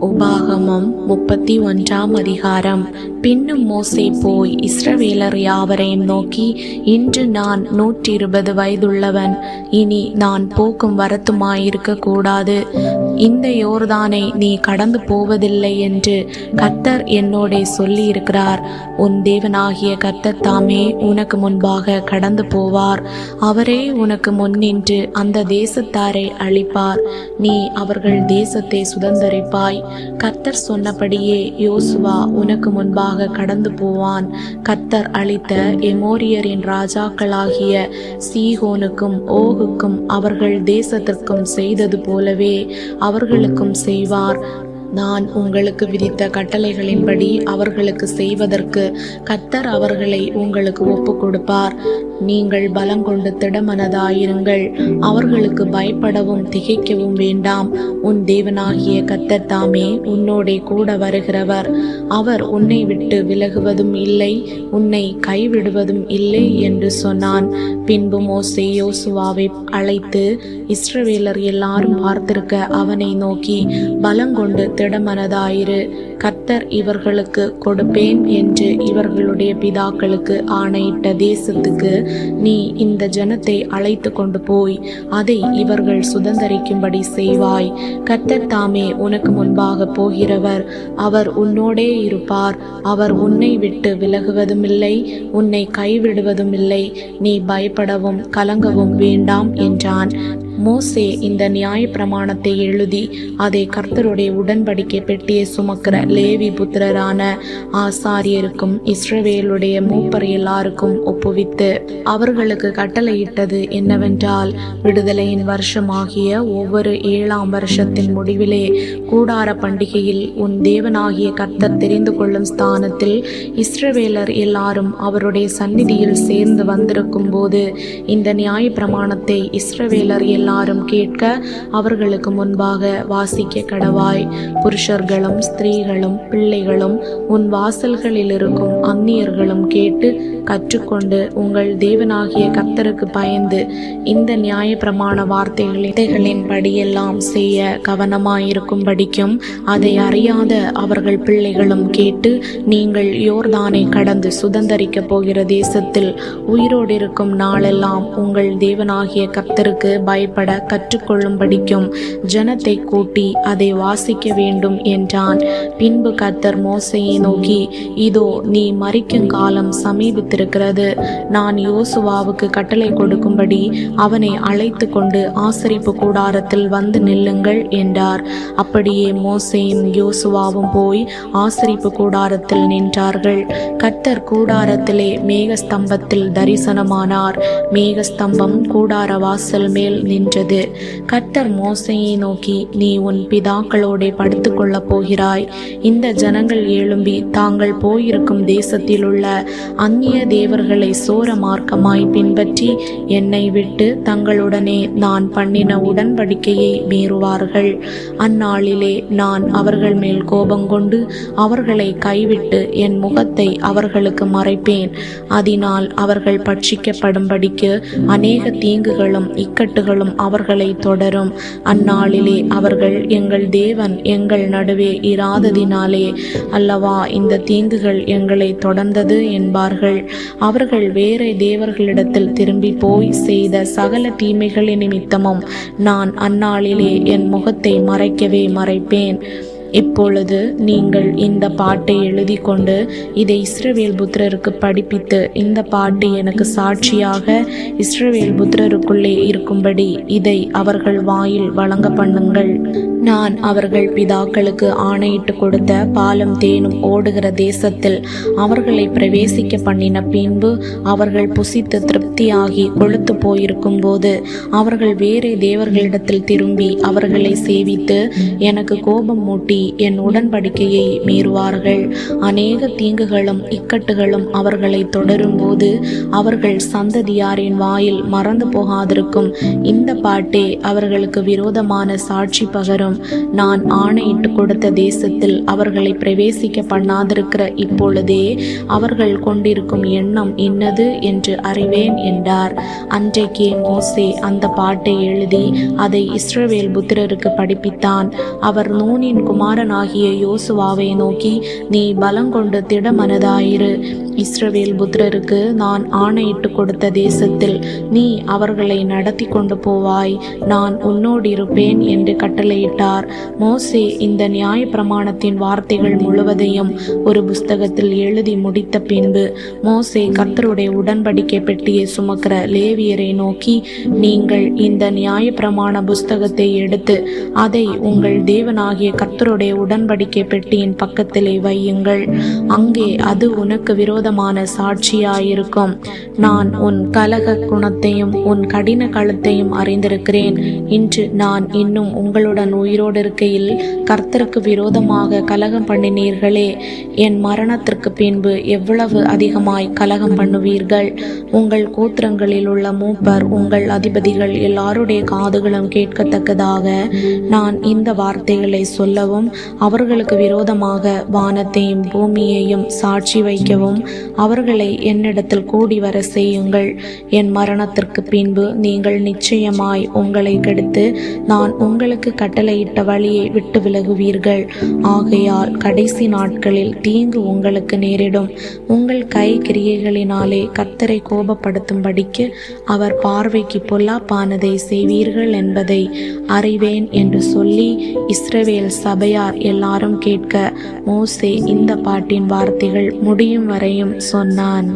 உபாகமம் முப்பத்தி ஒன்றாம் அதிகாரம். பின்னும் மோசே போய் இஸ்ரவேலர் யாவரையும் நோக்கி இன்று நான் நூற்றி இருபது வயதுள்ளவன். இனி நான் போக்கும் வரத்துமாயிருக்க கூடாது இந்த யோர்தானை நீ கடந்து போவதில்லை என்று கர்த்தர் என்னோட சொல்லியிருக்கிறார். உன் தேவனாகிய கர்த்தர் தாமே உனக்கு முன்பாக கடந்து போவார். அவரே உனக்கு முன்னின்று அந்த தேசத்தாரை அழிப்பார். நீ அவர்கள் தேசத்தை சுதந்தரிப்பாய். கர்த்தர் சொன்னபடியே யோசுவா உனக்கு முன்பாக கடந்து போவான். கர்த்தர் அளித்த எமோரியரின் ராஜாக்களாகிய சீகோனுக்கும் ஓகுக்கும் அவர்கள் தேசத்திற்கும் செய்தது போலவே அவர்களுக்கும் செய்வார். நான் உங்களுக்கு விதித்த கட்டளைகளின்படி அவர்களுக்கு செய்வதற்கு கத்தர் அவர்களை உங்களுக்கு ஒப்பு கொடுப்பார் நீங்கள் பலங்கொண்டு திடமனதாயிருங்கள். அவர்களுக்கு பயப்படவும் திகைக்கவும் வேண்டாம். உன் தேவனாகிய கத்தர் தாமே உன்னோடே கூட வருகிறவர். அவர் உன்னை விட்டு விலகுவதும் இல்லை உன்னை கைவிடுவதும் இல்லை என்று சொன்னான். பின்பு மோசே யோசுவாவை அழைத்து இஸ்ரவேலர் எல்லாரும் பார்த்திருக்க அவனை நோக்கி பலங்கொண்டு திடமனதாயிரு. கத்தர் இவர்களுக்கு கொடுப்பேன் என்று இவர்களுடைய பிதாக்களுக்கு ஆணையிட்ட தேசத்துக்கு நீ இந்த ஜனத்தை அழைத்து கொண்டு போய் அதை இவர்கள் சுதந்தரிக்கும்படி செய்வாய். கத்தர் தாமே உனக்கு முன்பாக போகிறவர். அவர் உன்னோடே இருப்பார். அவர் உன்னை விட்டு விலகுவதும் இல்லை உன்னை கைவிடுவதும் இல்லை நீ பயப்படவும் கலங்கவும் வேண்டாம் என்றான். மோசே இந்த நியாய பிரமாணத்தை எழுதி அதை கர்த்தருடைய உடன்படிக்கை பெட்டியை சுமக்கிற லேவி புத்திரரான ஆசாரியருக்கும் இஸ்ரவேலுடைய மூப்பர் எல்லாருக்கும் ஒப்புவித்து அவர்களுக்கு கட்டளையிட்டது என்னவென்றால் விடுதலையின் வருஷமாகிய ஒவ்வொரு ஏழாம் வருஷத்தின் முடிவிலே கூடார பண்டிகையில் உன் தேவனாகிய கர்த்தர் தெரிந்து கொள்ளும் ஸ்தானத்தில் இஸ்ரவேலர் எல்லாரும் அவருடைய சந்நிதியில் சேர்ந்து வந்திருக்கும் போது இந்த நியாய பிரமாணத்தை இஸ்ரவேலர் எல்லாரும் கேட்க அவர்களுக்கு முன்பாக வாசிக்க கடவாய். புருஷர்களும் ஸ்திரீகளும் பிள்ளைகளும் உன் வாசல்களில் இருக்கும் அந்நியர்களும் கேட்டு கற்றுக்கொண்டு உங்கள் தேவனாகிய கத்தருக்கு பயந்து இந்த நியாய பிரமாண வார்த்தைகளின் படியெல்லாம் செய்ய கவனமாயிருக்கும்படிக்கும் அதை அறியாத அவர்கள் பிள்ளைகளும் கேட்டு நீங்கள் யோர்தானை கடந்து சுதந்தரிக்கப் போகிற தேசத்தில் உயிரோடு இருக்கும் நாளெல்லாம் உங்கள் தேவனாகிய கத்தருக்கு பயப்பட கற்றுக்கொள்ளும்படிக்கும் ஜனத்தை கூட்டி அதை வாசிக்க வேண்டும் என்றான். பின்பு கர்த்தர் மோசையை நோக்கி இதோ நீ மறிக்கும் காலம் சமீபித்திருக்கிறது. நான் யோசுவாவுக்கு கட்டளை கொடுக்கும்படி அவனை அழைத்து கொண்டு ஆசரிப்பு கூடாரத்தில் வந்து நில்லுங்கள் என்றார். அப்படியே மோசையும் யோசுவாவும் போய் ஆசரிப்பு கூடாரத்தில் நின்றார்கள். கர்த்தர் கூடாரத்திலே மேகஸ்தம்பத்தில் தரிசனமானார். மேகஸ்தம்பம் கூடார வாசல் மேல் நின்று நின்றது கர்த்தர் மோசையை நோக்கி நீ உன் பிதாக்களோடே படுத்துக்கொள்ளப் போகிறாய். இந்த ஜனங்கள் எழும்பி தாங்கள் போயிருக்கும் தேசத்தில் உள்ள அந்நிய தேவர்களை சோர மார்க்கமாய் பின்பற்றி என்னை விட்டு தங்களுடனே நான் பண்ணின உடன்படிக்கையை மீறுவார்கள். அந்நாளிலே நான் அவர்கள் மேல் கோபங்கொண்டு அவர்களை கைவிட்டு என் முகத்தை அவர்களுக்கு மறைப்பேன். அதனால் அவர்கள் பட்சிக்கப்படும்படிக்கு அநேக தீங்குகளும் இக்கட்டுகளும் அவர்களை தொடரும். அந்நாளிலே அவர்கள் எங்கள் தேவன் எங்கள் நடுவே இராததினாலே அல்லவா இந்த தீங்குகள் எங்களை தொடர்ந்தது என்பார்கள். அவர்கள் வேறு தேவர்களிடத்தில் திரும்பி போய் செய்த சகல தீமைகளின் நிமித்தமும் நான் அந்நாளிலே என் முகத்தை மறைக்கவே மறைப்பேன். இப்பொழுது நீங்கள் இந்த பாட்டை எழுதி கொண்டு இதை இஸ்ரவேல் புத்திரருக்கு படிப்பித்து இந்த பாட்டு எனக்கு சாட்சியாக இஸ்ரவேல் புத்திரருக்குள்ளே இருக்கும்படி இதை அவர்கள் வாயில் வழங்க பண்ணுங்கள். நான் அவர்கள் பிதாக்களுக்கு ஆணையிட்டு கொடுத்த பாலும் தேனும் ஓடுகிற தேசத்தில் அவர்களை பிரவேசிக்க பண்ணின பின்பு அவர்கள் புசித்து திருப்தியாகி கொழுத்து போயிருக்கும் போது அவர்கள் வேறே தேவர்களிடத்தில் திரும்பி அவர்களை சேவித்து எனக்கு கோபம் மூட்டி என் உடன்படிக்கையை மீறுவார்கள். அநேக தீங்குகளும் இக்கட்டுகளும் அவர்களை தொடரும் போது அவர்கள் சந்ததியாரின் வாயில் மறந்து போகாதிருக்கும். இந்த பாட்டே அவர்களுக்கு விரோதமான சாட்சி பகரும். நான் ஆணையிட்டு கொடுத்த தேசத்தில் அவர்களை பிரவேசிக்க பண்ணாதிருக்கிற இப்பொழுதே அவர்கள் கொண்டிருக்கும் எண்ணம் இன்னது என்று அறிவேன் என்றார். அன்றைக்கே மோசே அந்த பாட்டை எழுதி அதை இஸ்ரவேல் புத்திரருக்கு படிப்பித்தான். அவர் நூனின் குமாரனாகிய யோசுவாவை நோக்கி நீ பலங்கொண்டு திடமனதாயிரு. இஸ்ரவேல் புத்திரருக்கு நான் ஆணையிட்டு கொடுத்த தேசத்தில் நீ அவர்களை நடத்தி கொண்டு போவாய். நான் உன்னோடு இருப்பேன் என்று கட்டளையிட்டார். மோசே இந்த நியாய பிரமாணத்தின் வார்த்தைகள் முழுவதையும் ஒரு புஸ்தகத்தில் எழுதி முடித்த பின்பு மோசே கர்த்தருடைய உடன்படிக்கை பெட்டியை சுமக்கிற லேவியரை நோக்கி நீங்கள் இந்த நியாய பிரமாண புஸ்தகத்தை எடுத்து அதை உங்கள் தேவனாகிய கர்த்தருடைய உடன்படிக்கை பெட்டியின் பக்கத்திலே வையுங்கள். அங்கே அது உனக்கு விரோதமான சாட்சியாயிருக்கும். நான் உன் கலக குணத்தையும் உன் கடின களத்தையும் அறிந்திருக்கிறேன். இன்று நான் இன்னும் உங்களுடன் உயிரோடு இருக்கையில் கர்த்தருக்கு விரோதமாக கலகம் பண்ணினீர்களே. என் மரணத்திற்கு பின்பு எவ்வளவு அதிகமாய் கலகம் பண்ணுவீர்கள்? உங்கள் கூத்திரங்களில் உள்ள மூப்பர் உங்கள் அதிபதிகள் எல்லாருடைய காதுகளும் கேட்கத்தக்கதாக நான் இந்த வார்த்தைகளை சொல்லவும் அவர்களுக்கு விரோதமாக வானத்தையும் பூமியையும் சாட்சி வைக்கவும் அவர்களை என்னிடத்தில் கூடி வர செய்யுங்கள். என் மரணத்திற்கு பின்பு நீங்கள் நிச்சயமாய் உங்களை கெடுத்து நான் உங்களுக்கு கட்டளை கட்டளையிட்ட வழியை விட்டு விலகுவீர்கள். ஆகையால் கடைசி நாட்களில் தீங்கு உங்களுக்கு நேரிடும். உங்கள் கை கிரியைகளினாலே கத்தரை கோபப்படுத்தும்படிக்கு அவர் பார்வைக்கு பொல்லாப்பானதை செய்வீர்கள் என்பதை அறிவேன் என்று சொல்லி இஸ்ரவேல் சபையார் எல்லாரும் கேட்க மோசே இந்த பாட்டின் வார்த்தைகள் முடியும் வரையும் சொன்னான்.